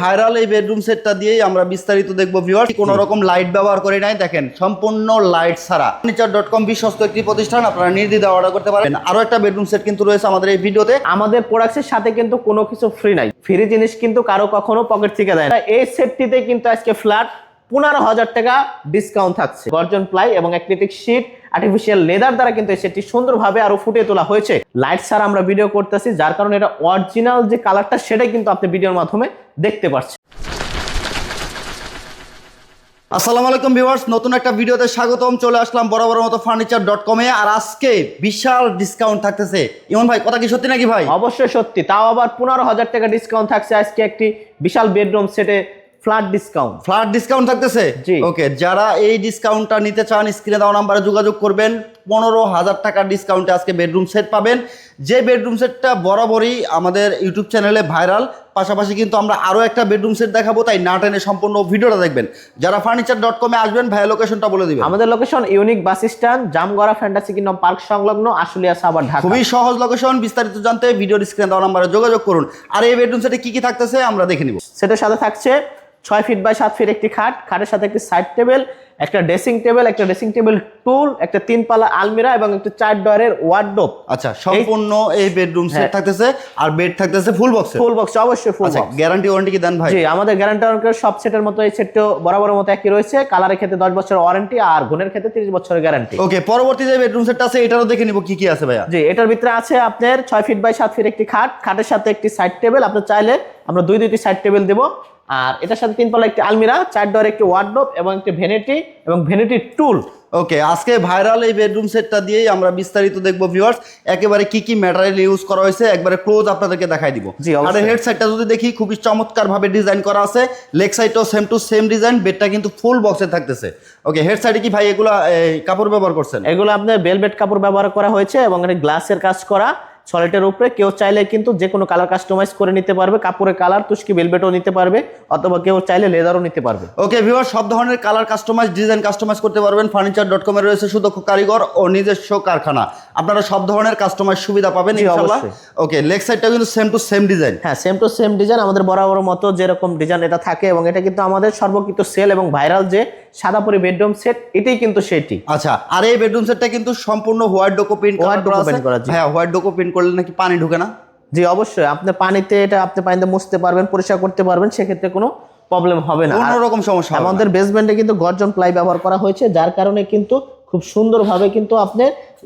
Viral এই bedroom সেটটা দিয়েই আমরা বিস্তারিত দেখব ভিউয়ার কোনো রকম লাইট ব্যবহার করে নাই দেখেন সম্পূর্ণ লাইট ছাড়া। ফার্নিচার ডট কম বিশ্বস্ত একটি প্রতিষ্ঠান আপনারা নির্দ্বিধা অর্ডার করতে পারেন আরও একটা বেডরুম সেট কিন্তু রয়েছে আমাদের এই ভিডিওতে। আমাদের প্রোডাক্টের সাথে কিন্তু কোনো কিছু ফ্রি নাই। ফ্রি জিনিস কিন্তু কারও কখনো পকেট থেকে দেয় না। এই সেটটিতে কিন্তু আজকে ফ্ল্যাট পনেরো হাজার টাকা ডিসকাউন্ট থাকছে। গর্জন প্লাই এবং অ্যাক্রিলিক শীট আর্টিফিশিয়াল লেদার দ্বারা কিন্তু সেটি সুন্দরভাবে আরও ফুটিয়ে তোলা হয়েছে। লাইট ছাড়া আমরা ভিডিও করতেছি যার কারণে এটা অরিজিনাল যে কালারটা সেটাই কিন্তু আপনি ভিডিওর মাধ্যমে দেখতে পাচ্ছেন আসসালামু আলাইকুম ভিউয়ার্স নতুন একটা ভিডিওতে স্বাগতম। চলে আসলাম বড় মতো ফার্নিচার ডট কমে আর আজকে বিশাল ডিসকাউন্ট থাকতেছে। ইমন ভাই কথা কি সত্যি নাকি ভাই? অবশ্যই সত্যি তাও আবার পনেরো হাজার টাকা ডিসকাউন্ট থাকছে আজকে একটি বিশাল বেডরুম সেটে ফ্ল্যাট ডিসকাউন্ট। ফ্ল্যাট ডিসকাউন্ট থাকতেছে। ওকে যারা এই ডিসকাউন্টটা নিতে চান স্ক্রিনে দেওয়া নাম্বারে যোগাযোগ করবেন। পনেরো হাজার টাকার ডিসকাউন্টে আজকে বেডরুম সেট পাবেন। যে বেডরুম সেটটা বরাবরই আমাদের ইউটিউব চ্যানেলে ভাইরাল পাশাপাশি কিন্তু আমরা আরও একটা বেডরুম সেট দেখাবো তাই না টেনে সম্পূর্ণ ভিডিওটা দেখবেন। যারা ফার্নিচার ডট কমে আসবেন ভাইয়া লোকেশনটা বলে দিবেন। আমাদের location unique bus stand Jamgora fantasy kingdom park সংলগ্ন আশুলিয়া সাভার ঢাকা। খুবই সহজ লোকেশন বিস্তারিত জানতে ভিডিওর স্ক্রিনে দেওয়া নাম্বারে যোগাযোগ করুন। আর এই বেডরুম সেটে কি কি থাকতেছে আমরা দেখে নিব। সেটার সাথে থাকছে ছয় ফিট বাই সাত ফিট একটি খাট খাটের সাথে একটি সাইড টেবিল একটা ড্রেসিং টেবিল একটা ড্রেসিং টেবিল টুল একটা তিন পালা আলমিরা এবং একটা চার ডয়ারের ওয়ার্ডরোব আচ্ছা সম্পূর্ণ এই বেডরুম সেট হ্যাঁ। থাকতেছে আর বেড থাকতেছে ফুল বক্সে ফুল বক্স অবশ্যই ফুল বক্স গ্যারান্টি ওয়ারেন্টি কি দেন ভাই? জি আমাদের গ্যারান্টি ওয়ারেন্টি সব সেটের মতো এই সেটটিও বরাবরের মতো একই রয়েছে। কালারের ক্ষেত্রে দশ বছরের ওয়ারেন্টি আর গুণের ক্ষেত্রে তিরিশ বছরের গ্যারান্টি ওকে পরবর্তী যে বেডরুম সেটটা আছে এটারও দেখে নিব কি কি আছে ভাইয়া। জি এটার ভিতরে আছে আপনার ছয় ফিট বাই সাত ফিট একটি খাট খাটের সাথে একটি সাইড টেবিল আপনি চাইলে আমরা দুই দুইটি সাইড টেবিল দেবো। আর এটার সাথে তিন পাল্লা একটি আলমিরা চার ডোর একটি ওয়ার্ডরোব এবং একটি ভেনিটি এবং ভেনিটি টুল ওকে আজকে ভাইরাল এই বেডরুম সেটটা দিয়েই আমরা বিস্তারিত দেখব ভিউয়ার্স একেবারে কি কি ম্যাটেরিয়াল ইউজ করা হয়েছে একবারে ক্লোজ আপনাদেরকে দেখাই দিব। আর। হেড সাইডটা যদি দেখি খুবই চমৎকার ভাবে ডিজাইন করা আছে। লেগ সাইডটাও সেম টু সেম ডিজাইন বেডটা কিন্তু ফুল বক্সে থাকতেছে। ওকে হেড সাইডে কি ভাই এগুলো কাপড় ব্যবহার করছেন? এগুলো আপনার বেলভেট কাপড় ব্যবহার করা হয়েছে এবং এটা গ্লাসের কাজ করা। সলিটের উপরে। কেউ চাইলে কিন্তু যে কোনো কালার কাস্টমাইজ করে নিতে পারবে। কাপড়ের কালার তুষ্কি বেলবেটও নিতে পারবে, অথবা কেউ চাইলে লেদারও নিতে পারবে। ওকে ভিউয়ার সব ধরনের কালার কাস্টমাইজ ডিজাইন কাস্টমাইজ করতে পারবেন। ফার্নিচার ডট কমে রয়েছে সুদক্ষ কারিগর ও নিজস্ব কারখানা। আপনারা সব ধরনের কাস্টমাইজ সুবিধা পাবেন ইনশাআল্লাহ। ওকে লেগ সাইডটা কিন্তু সেম টু সেম ডিজাইন হ্যাঁ সেম টু সেম ডিজাইন আমাদের বরাবর মতো যেরকম ডিজাইন এটা থাকে এবং এটা কিন্তু আমাদের সর্বকৃত সেল এবং ভাইরাল যে সাদা সাদাপুরি বেডরুম সেট এটাই কিন্তু সেটি। আচ্ছা আর এই বেডরুম সেটটা কিন্তু সম্পূর্ণ হোয়াইট ডোকো প্রিন্ট deco আছে। paint করা। হ্যাঁ হোয়াইট ডোকো প্রিন্ট করলে নাকি পানি ঢুকে না? জি অবশ্যই। আপনি পানিতে এটা আপনি পানিতে মুছতে পারবেন পরিষ্কার করতে পারবেন সেক্ষেত্রে কোনো প্রবলেম হবে না। কোনো রকম সমস্যা। আমাদের বেসমেন্টে কিন্তু গর্জন প্লাই ব্যবহার করা হয়েছে যার কারণে কিন্তু খুব সুন্দরভাবে কিন্তু আপনি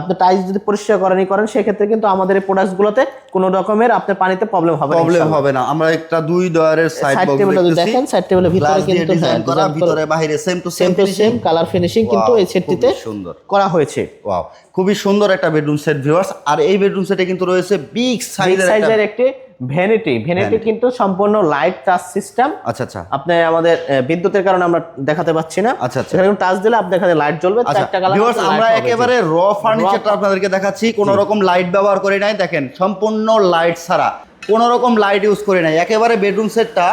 আপনি টাইলস যদি পরিষ্কার করেনি করেন সেক্ষেত্রে কিন্তু আমাদের এই প্রোডাক্টগুলোতে কোনো রকমের আপনার পানিতে প্রবলেম হবে না প্রবলেম হবে না। আমরা একটা দুই ডয়ারের সাইড যদি দেখেন সাইড টেবিলের ভিতরে কিন্তু ডিজাইন করা ভিতরে বাইরে same to same same to same colour finishing কিন্তু এই সেটটিতে সুন্দর। করা হয়েছে। ওয়াও খুবই সুন্দর একটা বেডরুম সেট ভিউয়ার্স আর এই বেডরুম সেটে কিন্তু রয়েছে বিগ সাইজের একটি ভ্যানিটি ভ্যানিটি কিন্তু সম্পূর্ণ লাইট টাচ সিস্টেম আচ্ছা আচ্ছা। আপনি আমাদের বিদ্যুতের কারণে আমরা দেখাতে পাচ্ছি না। আচ্ছা, আচ্ছা। সেখানে টাচ দিলে আপনার এখানে লাইট জ্বলবে আচ্ছা চারটা কালার ভিউয়ার্স আমরা একেবারে র ফার্নিচারটা আপনাদেরকে দেখাচ্ছি। কোনো রকম লাইট ব্যবহার করে নাই। দেখেন সম্পূর্ণ লাইট ছাড়া। কোনো রকম লাইট ইউজ করে নাই। একেবারে বেডরুম সেটটা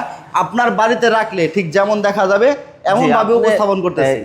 আপনার বাড়িতে রাখলে ঠিক যেমন দেখা যাবে এমন ভাবে উপস্থাপন করতেছি।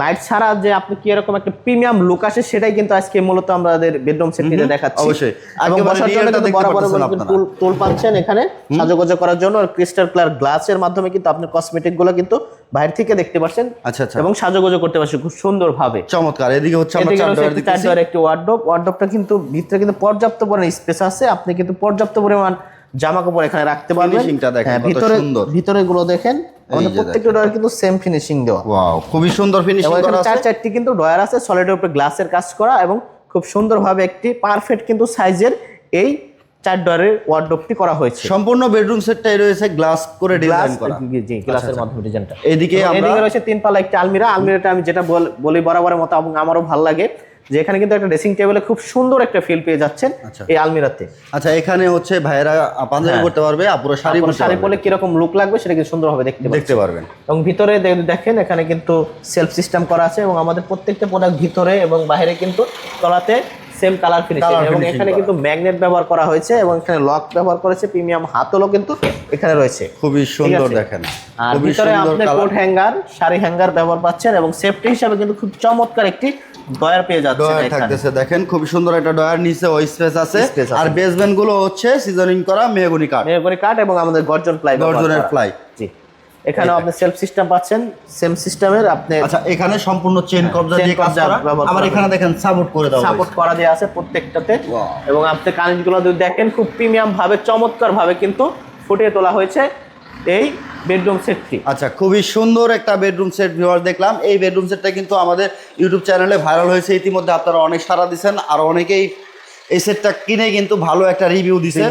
লাইট ছাড়া যে আপনি কি এরকম একটা প্রিমিয়াম লুক আসে সেটাই কিন্তু আজকে মূলত আমাদের বেডরুম সেটটিতে দেখাচ্ছি। অবশ্যই। এবং বসার জন্য কিন্তু বড় বড়। টুল টুল পাচ্ছেন এখানে সাজগোজ করার জন্য। আর ক্রিস্টাল ক্লার গ্লাসের মাধ্যমে কিন্তু আপনি কসমেটিকগুলো কিন্তু বাইরে থেকে দেখতে পাচ্ছেন আচ্ছা আচ্ছা। এবং সাজগোজ করতে পারছেন খুব সুন্দর ভাবে চমৎকার। এদিকে হচ্ছে আমরা চার রয়েছে ডয়ার চার ডয়ার একটি ওয়ার্ডরোব ওয়ার্ডরোবটা কিন্তু ভিতরে কিন্তু পর্যাপ্ত পরিমাণ স্পেস আছে। আপনি কিন্তু পর্যাপ্ত পরিমাণ জামা কাপড় এখানে রাখতে পারবেন। দেখেন, হ্যাঁ, কত ভিতরে সুন্দর। ভিতরে গুলো দেখেন আমাদের প্রত্যেকটা ডয়ার কিন্তু সেম ফিনিশিং দেওয়া। ওয়াও খুবই সুন্দর ফিনিশিং করা চার চারটি কিন্তু ডয়ার আছে সলিডের উপরে গ্লাসের কাজ করা এবং খুব সুন্দরভাবে একটি পারফেক্ট কিন্তু সাইজের এই চার ডয়ারের ওয়ার্ডরোবটি করা হয়েছে। সম্পূর্ণ বেডরুম সেটটাই রয়েছে গ্লাস করে ডিজাইন করা। জি গ্লাসের মাধ্যমে ডিজাইনটা এদিকে আমরা এদিকে রয়েছে তিন পাল্লা একটি আলমিরা। আলমিরাটা আমি যেটা বল- বলি বরাবরের মতো এবং আমারও ভালো লাগে। যে এখানে কিন্তু একটা ড্রেসিং টেবিলে খুব সুন্দর একটা ফিল পেয়ে যাচ্ছেন আচ্ছা। এই আলমিরাতে আচ্ছা এখানে হচ্ছে ভাইয়েরা পাঞ্জাবি হ্যাঁ। করতে পারবে আপুরো শাড়ি পরে শাড়ি পরে পরলে কীরকম লুক লাগবে সেটা কিন্তু সুন্দরভাবে দেখতে দেখতে পারবেন এবং ভিতরে দেখেন এখানে কিন্তু সেলফ সিস্টেম করা আছে এবং আমাদের প্রত্যেকটা প্রোডাক্ট ভিতরে এবং বাইরে কিন্তু তলাতে সেম কালার ফিনিশিং এবং এখানে কিন্তু ম্যাগনেট ব্যবহার করা হয়েছে এবং এখানে লক ব্যবহার করেছে প্রিমিয়াম হাতলও কিন্তু এখানে রয়েছে। খুবই সুন্দর দেখেন। আর ভিতরে আপনি কোট হ্যাঙ্গার শাড়ি হ্যাঙ্গার ব্যবহার পাচ্ছেন এবং সেফটি হিসাবে কিন্তু খুব চমৎকার একটি ডয়ার পেয়ে যাচ্ছে ডয়ার থাকতেছে দেখেন খুব সুন্দর একটা ডয়ার নিচে ওই স্পেস আছে। আর বেসমেন্টগুলো হচ্ছে সিজনিং করা মেহগনি কাঠ। মেহগনি কাঠ এবং আমাদের গর্জন প্লাই গর্জনের ply। জি। এখানেও আপনি সেলফ সিস্টেম পাচ্ছেন সেম সিস্টেমের আপনি আচ্ছা এখানে সম্পূর্ণ চেন কবজা দিয়ে কবজা আবার এখানে দেখেন সাপোর্ট করে দেওয়া সাপোর্ট করা দেওয়া আছে প্রত্যেকটাতে। এবং আপনি কানেক্টগুলো যদি দেখেন খুব প্রিমিয়াম ভাবে চমৎকার ভাবে কিন্তু ফুটিয়ে তোলা হয়েছে এই বেডরুম সেটটি আচ্ছা খুবই সুন্দর একটা বেডরুম সেট ভিউয়ার দেখলাম। এই বেডরুম সেটটা কিন্তু আমাদের ইউটিউব চ্যানেলে ভাইরাল হয়েছে। ইতিমধ্যে আপনারা অনেক সাড়া দিচ্ছেন আর অনেকেই এই সেটটা কিনে কিন্তু ভালো একটা রিভিউ দিছে।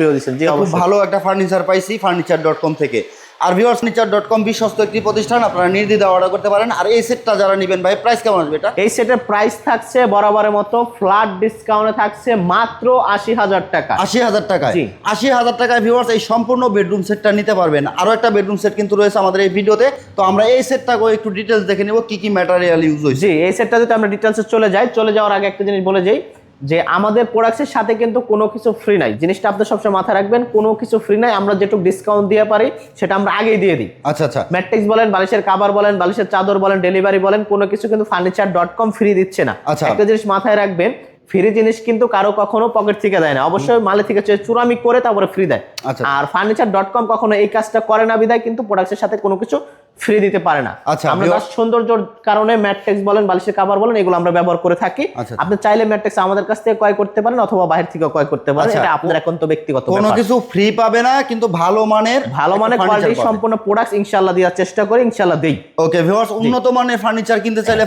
খুব ভালো একটা ফার্নিচার পাইছি ফার্নিচার ডট কম থেকে। আর ভিউয়ার ফার্নিচার ডট কম বিশ্বস্ত একটি প্রতিষ্ঠান আপনারা নির্দ্বিধা অর্ডার করতে পারেন। আর এই সেটটা যারা নেবেন ভাই প্রাইস কেমন আসবে এটা? এই সেটের প্রাইস থাকছে বরাবরের মতো ফ্ল্যাট ডিসকাউন্টে থাকছে মাত্র আশি হাজার টাকা। আশি হাজার টাকায়। আশি হাজার টাকায় ভিউয়ার্স এই সম্পূর্ণ বেডরুম সেটটা নিতে পারবেন। আরও একটা বেডরুম সেট কিন্তু রয়েছে আমাদের এই ভিডিওতে তো। আমরা এই সেটটাকে একটু ডিটেলস দেখে নেব কি কি ম্যাটেরিয়াল ইউজ হয়েছে। এই সেটটা যদি আমরা ডিটেলসে চলে যাই চলে যাওয়ার আগে একটা জিনিস বলে যাই। যে আমাদের প্রোডাক্টের সাথে কিন্তু কোনো কিছু ফ্রি নাই। জিনিসটা আপনি সবসময় মাথায় রাখবেন কোনো কিছু ফ্রি নাই আমরা যেটুকু ডিসকাউন্ট দিয়ে পারি সেটা আমরা আগেই দিয়ে দিই। আচ্ছা আচ্ছা। ম্যাট্রিক্স বলেন বালিশের কাবার বলেন বালিশের চাদর বলেন ডেলিভারি বলেন কোনো কিছু কিন্তু ফার্নিচার ডট কম ফ্রি দিচ্ছে না। আচ্ছা। একটা জিনিস মাথায় রাখবেন ফ্রি জিনিস কিন্তু কারও কখনো পকেট থেকে দেয় না। অবশ্যই মালে থেকে চুরামি করে তারপরে ফ্রি দেয়। আচ্ছা। আর ফার্নিচার ডট কম কখনো এই কাজটা করে না বিদায় কিন্তু প্রোডাক্টের সাথে কোনো কিছু ফ্রি দিতে পারে না আচ্ছা, আমরা তার সৌন্দর্যর কারণে ম্যাট্রিক্স বলেন বালিশের কাবার বলেন এগুলো আমরা ব্যবহার করে থাকি আচ্ছা। আপনি চাইলে ম্যাট্রিক্স আমাদের কাছ থেকে ক্রয় করতে পারেন অথবা বাইরে থেকে ক্রয় করতে পারেন আচ্ছা। এটা আপনার এখন তো ব্যক্তিগত কোনো কিছু ফ্রি পাবে না কিন্তু ভালো মানের ভালো মানের কোয়ালিটি সম্পূর্ণ প্রোডাক্ট ইনশাআল্লাহ দেওয়ার চেষ্টা করি ইনশাআল্লাহ দেই ওকে ভিউয়ার্স উন্নত মানের ফার্নিচার কিনতে চাইলে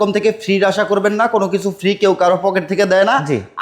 কম থেকে ফ্রি আশা করবেন না কোনো কিছু ফ্রি কেউ কারও পকেট থেকে দেয় না।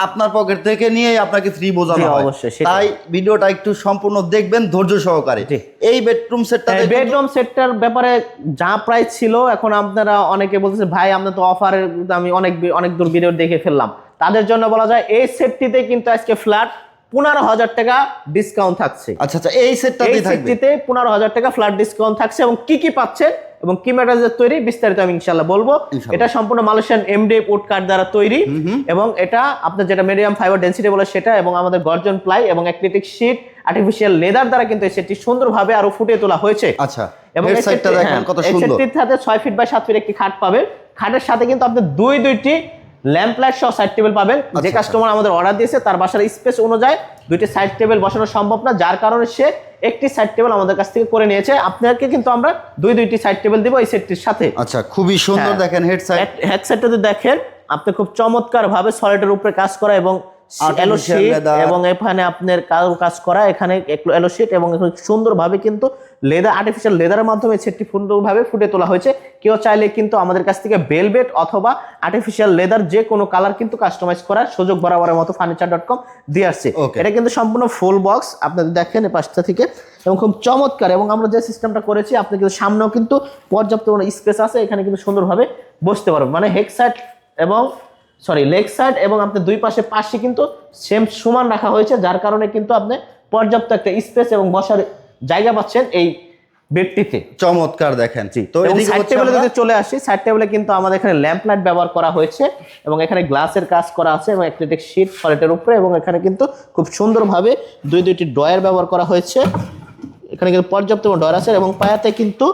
আপনার পকেট থেকে নিয়ে আপনাকে ফ্রি বোঝানো হয়। তাই ভিডিওটা একটু সম্পূর্ণ দেখবেন ধৈর্য সহকারে। এই বেডরুম সেটটা বেডরুম সেটটার ব্যাপারে যা প্রাইস ছিল এখন আপনারা অনেকে বলতেছে ভাই আমরা তো অফারের আমি অনেক অনেক দূর ভিডিও দেখে ফেললাম। তাদের জন্য বলা যায় এই সেটটিতে কিন্তু আজকে ফ্ল্যাট পনেরো হাজার টাকা ডিসকাউন্ট থাকছে। আচ্ছা আচ্ছা এই এই সেটটাতেই থাকবে? সেটটিতে পনেরো হাজার টাকা ফ্ল্যাট ডিসকাউন্ট থাকছে এবং কি কি পাচ্ছেন এবং কি ম্যাটার তৈরি? বিস্তারিত আমি ইনশাল্লাহ বলব। এটা সম্পূর্ণ মালয়েশিয়ান এমডি উড কাঠ দ্বারা তৈরি। এবং এটা আপনার যেটা মিডিয়াম ফাইবার ডেন্সিটি বলে সেটা এবং আমাদের গর্জন প্লাই এবং অ্যাক্রিলিক শীট আর্টিফিশিয়াল লেদার দ্বারা কিন্তু সেটি সুন্দরভাবে আরও ফুটিয়ে তোলা হয়েছে। আচ্ছা এবং সাইডটা দেখেন হ্যাঁ, কত সেটটির সাথে ছয় ফিট বাই সাত ফিট একটি খাট পাবেন। খাটের সাথে কিন্তু আপনি দুই দুইটি ল্যাম্প লাইট সহ সাইড টেবিল পাবেন যে আচ্ছা। কাস্টমার আমাদের অর্ডার দিয়েছে তার বাসার স্পেস অনুযায়ী দুইটি সাইড টেবিল বসানো সম্ভব না যার কারণে সে একটি সাইড টেবিল আমাদের কাছ থেকে করে নিয়েছে আপনাকে কিন্তু আমরা দুই দুইটি সাইড টেবিল দিব এই সেটটির সাথে আচ্ছা খুবই সুন্দর হ্যাঁ। দেখেন হেড সাইড হেডসেটটাতে দেখেন আপনি খুব চমৎকার ভাবে সলিডের উপরে কাজ করা এবং। এবং এখানে আপনার কাজ করা এখানে এলো শীট এবং সুন্দরভাবে কিন্তু লেদার আর্টিফিশিয়াল লেদারের মাধ্যমে সেটটি সুন্দরভাবে ফুটে তোলা হয়েছে। কেউ চাইলে কিন্তু আমাদের কাছ থেকে বেলবেট অথবা আর্টিফিশিয়াল লেদার যে কোনো কালার কিন্তু কাস্টমাইজ করার সুযোগ বরাবরের মতো ফার্নিচার ডট কম দিয়ে আসছে. এটা কিন্তু সম্পূর্ণ ফুল বক্স আপনাদের দেখেন এই পাশটা থেকে। এবং খুব চমৎকার এবং আমরা যে সিস্টেমটা করেছি আপনি কিন্তু সামনেও কিন্তু পর্যাপ্ত স্পেস আছে এখানে কিন্তু সুন্দরভাবে বসতে পারবেন। মানে হেক সাইড এবং সরি লেগ সাইড এবং আপনি দুই পাশে পাশে কিন্তু সেম সমান রাখা হয়েছে যার কারণে কিন্তু আপনি পর্যাপ্ত একটা স্পেস এবং বসার জায়গা পাচ্ছেন এই বেডটিতে। চমৎকার দেখেন। তো সাইড টেবিলে যদি চলে আসি সাইড টেবিলে কিন্তু আমাদের এখানে ল্যাম্প লাইট ব্যবহার করা হয়েছে এবং এখানে গ্লাসের কাজ করা আছে এবং অ্যাক্রিলিক শীট ফলেটের উপরে এবং এখানে কিন্তু খুব সুন্দরভাবে দুই দুইটি ড্রয়ার ব্যবহার করা হয়েছে। এখানে কিন্তু পর্যাপ্ত ড্রয়ার আছে এবং পায়াতে কিন্তু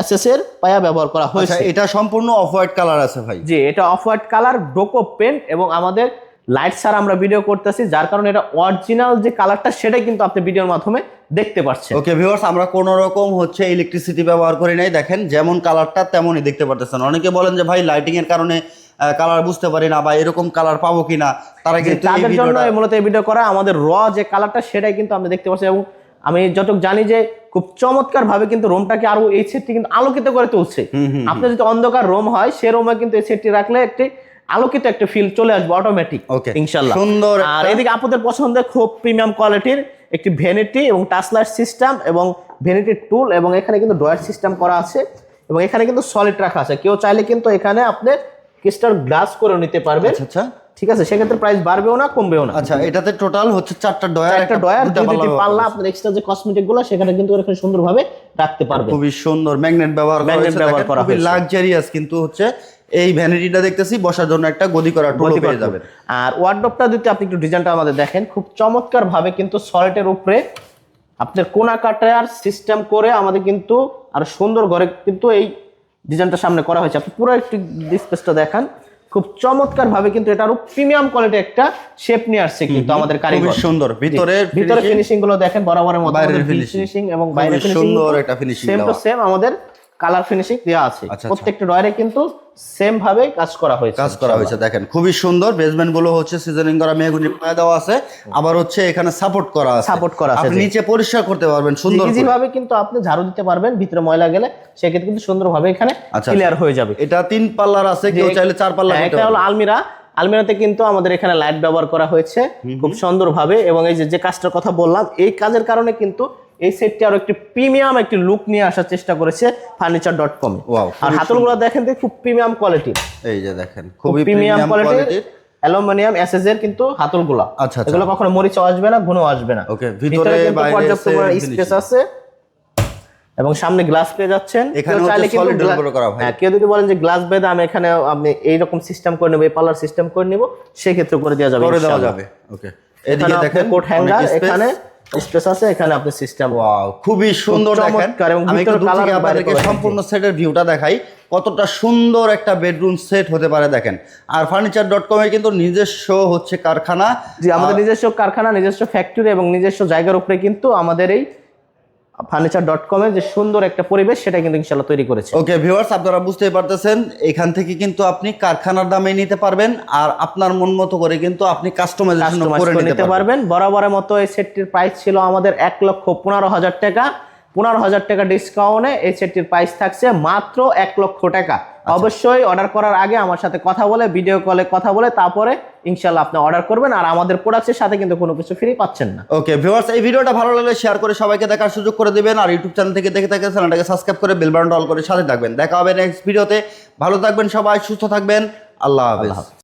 এসএসএর পায়া ব্যবহার করা আচ্ছা হয়েছে। এটা সম্পূর্ণ অফ হোয়াইট কালার আছে ভাই। জি এটা off white colour deco paint এবং আমাদের লাইট ছাড়া আমরা ভিডিও করতেছি যার কারণে এটা অরিজিনাল যে কালারটা সেটাই কিন্তু আপনি ভিডিওর মাধ্যমে দেখতে পাচ্ছেন ওকে ভিউয়ার্স আমরা কোন রকম হচ্ছে ইলেকট্রিসিটি ব্যবহার করি নাই। দেখেন যেমন কালারটা তেমনই দেখতে পারতেছেন। অনেকে বলেন যে ভাই লাইটিং এর কারণে কালার বুঝতে পারি না বা এরকম কালার পাবো কিনা? তারা কিন্তু এই তাদের জন্য ভিডিওটা মূলত এই ভিডিও করা আমাদের র যে কালারটা সেটাই কিন্তু আপনি দেখতে পাচ্ছেন এবং আমি যতটুকু জানি যে খুব চমৎকার ভাবে কিন্তু রোমটাকে আরও এই সেটটি কিন্তু আলোকিত করে তুলছে। আপনি যদি অন্ধকার রোম হয় সে রোমে কিন্তু এই সেটটি রাখলে একটি আলোকিত একটা ফিল চলে আসবে অটোমেটিক. ইনশাল্লাহ সুন্দর আর এদিকে আপনাদের পছন্দের খুব প্রিমিয়াম কোয়ালিটির একটি ভ্যানিটি এবং টাচলাইট সিস্টেম এবং ভ্যানিটি টুল এবং এখানে কিন্তু ডয়ার সিস্টেম করা আছে এবং এখানে কিন্তু সলিড রাখা আছে। কেউ চাইলে কিন্তু এখানে আপনি ক্রিস্টাল গ্লাস করে নিতে পারবে আচ্ছা আচ্ছা। ঠিক আছে সেক্ষেত্রে প্রাইস বাড়বেও না কমবেও না। আচ্ছা এটাতে টোটাল হচ্ছে চারটা ডয়ার একটা ডয়ার দুইটি পাল্লা আপনার এক্সট্রা যে কসমেটিকগুলো সেখানে কিন্তু এখানে সুন্দরভাবে রাখতে পারবে খুবই সুন্দর ম্যাগনেট ব্যবহার করা হয়েছে। ব্যবহার করা খুবই। লাক্সারিয়াস কিন্তু হচ্ছে এই ভ্যানিটিটা দেখতেছি বসার জন্য একটা গদি করা টুলও পেয়ে যাবেন। আর ওয়ার্ডরোবটা যদি আপনি একটু ডিজাইনটা আমাদের দেখেন খুব চমৎকার ভাবে কিন্তু সল্টের উপরে আপনার কোনা কাটার সিস্টেম করে আমাদের কিন্তু আর সুন্দর ঘরে কিন্তু এই ডিজাইনটা সামনে করা হয়েছে। আপনি পুরো একটু স্পেসটা দেখান। খুব চমৎকার ভাবে কিন্তু এটা আরও প্রিমিয়াম কোয়ালিটি একটা শেপ নিয়ে আসছে কিন্তু আমাদের কারিগর। সুন্দর। ভিতরে ভিতরে ফিনিশিংগুলো দেখেন বরাবরের মতো বাইরের ফিনিশিং এবং বাইরের ফিনিশিং সুন্দর একটা finishing সেম টু সেম আমাদের কালার ফিনিশিং দেওয়া আছে। আচ্ছা, প্রত্যেকটা ডয়ারে কিন্তু সেম ভাবে কাজ করা হয়েছে কাজ করা হয়েছে দেখেন খুবই সুন্দর। বেসমেন্টগুলো হচ্ছে সিজনিং করা মেহগুনি পায়ে দেওয়া আছে। আবার হচ্ছে এখানে সাপোর্ট করা আছে। Support করা আছে, আপনি নিচে পরিষ্কার করতে পারবেন সুন্দর ইজি ভাবে কিন্তু আপনি ঝাড়ু দিতে পারবেন ভিতরে ময়লা গেলে। সেক্ষেত্রে কিন্তু সুন্দরভাবে এখানে আচ্ছা, ক্লিয়ার হয়ে যাবে। এটা তিন পাল্লার আছে কেউ চাইলে চার পাল্লা হ্যাঁ, এটা হলো। আলমিরা। আলমিরাতে কিন্তু আমাদের এখানে লাইট ব্যবহার করা হয়েছে খুব সুন্দরভাবে। এবং এই যে যে কাজটার কথা বললাম এই কাজের কারণে কিন্তু এই সেটটি আরও একটি প্রিমিয়াম একটি লুক নিয়ে আসার চেষ্টা করেছে ফার্নিচার ডট কম আর হাতলগুলো দেখেন তো খুব প্রিমিয়াম কোয়ালিটি এই যে দেখেন খুব খুবই প্রিমিয়াম কোয়ালিটির কোয়ালিটির অ্যালুমিনিয়াম এসএস এর কিন্তু হাতলগুলা। আচ্ছা, আচ্ছা। এগুলো কখনো মরিচাও আসবে না ঘুনো আসবে না। Okay, ভিতরে পর্যাপ্ত পরিমাণে। স্পেস আছে। এবং সামনে গ্লাস পেয়ে যাচ্ছেন। এখানে কেউ চাইলে কিন্তু solid এর করা, ভাই। হ্যাঁ, কেউ যদি বলেন যে গ্লাস বেদ আমি এখানে আমি এইরকম সিস্টেম করে নেব এই পার্লার সিস্টেম করে নেব সেক্ষেত্রে করে দেওয়া যাবে করে দেওয়া। যাবে। ওকে এদিকে দেখেন কোট হ্যাঙ্গার এখানে স্পেস আছে এখানে আপনি সিস্টেম ওয়াও খুবই সুন্দর দেখেন। চমৎকার এবং আমি আপনাদেরকে সম্পূর্ণ সেটের ভিউটা দেখাই কতটা সুন্দর একটা বেডরুম সেট হতে পারে দেখেন। আর ফার্নিচার ডট কমে কিন্তু নিজস্ব হচ্ছে কারখানা। যে আমাদের নিজস্ব কারখানা নিজস্ব ফ্যাক্টরি এবং নিজস্ব জায়গার উপরে কিন্তু আমাদের এই ফার্নিচার ডট কমে যে সুন্দর একটা পরিবেশ সেটা কিন্তু ইনশাল্লাহ তৈরি করেছে। ওকে ভিউয়ার্স আপনারা বুঝতেই পারতেছেন এখান থেকে কিন্তু আপনি কারখানার দামে নিতে পারবেন আর আপনার মন মতো করে কিন্তু আপনি কাস্টমাইজেশন করে নিতে পারবেন। বরাবরের মতো এই সেটটির প্রাইস ছিল আমাদের এক লক্ষ পনেরো হাজার টাকা। পনেরো হাজার টাকা ডিসকাউন্টে এই সেটটির প্রাইস থাকছে মাত্র এক লক্ষ টাকা। আচ্ছা। অবশ্যই অর্ডার করার আগে আমার সাথে কথা বলে ভিডিও কলে কথা বলে তারপরে ইনশাল্লাহ আপনি অর্ডার করবেন আর আমাদের প্রোডাক্টের সাথে কিন্তু কোনো কিছু ফ্রি পাচ্ছেন না। ওকে ভিউয়ার্স এই ভিডিওটা ভালো লাগলে শেয়ার করে সবাইকে দেখার সুযোগ করে দেবেন আর ইউটিউব চ্যানেল থেকে দেখে থাকলে চ্যানেলটাকে সাবস্ক্রাইব করে বেল বাটনটা অল করে সাথে থাকবেন। দেখা হবে নেক্সট ভিডিওতে ভালো থাকবেন সবাই সুস্থ থাকবেন। আল্লাহ হাফেজ।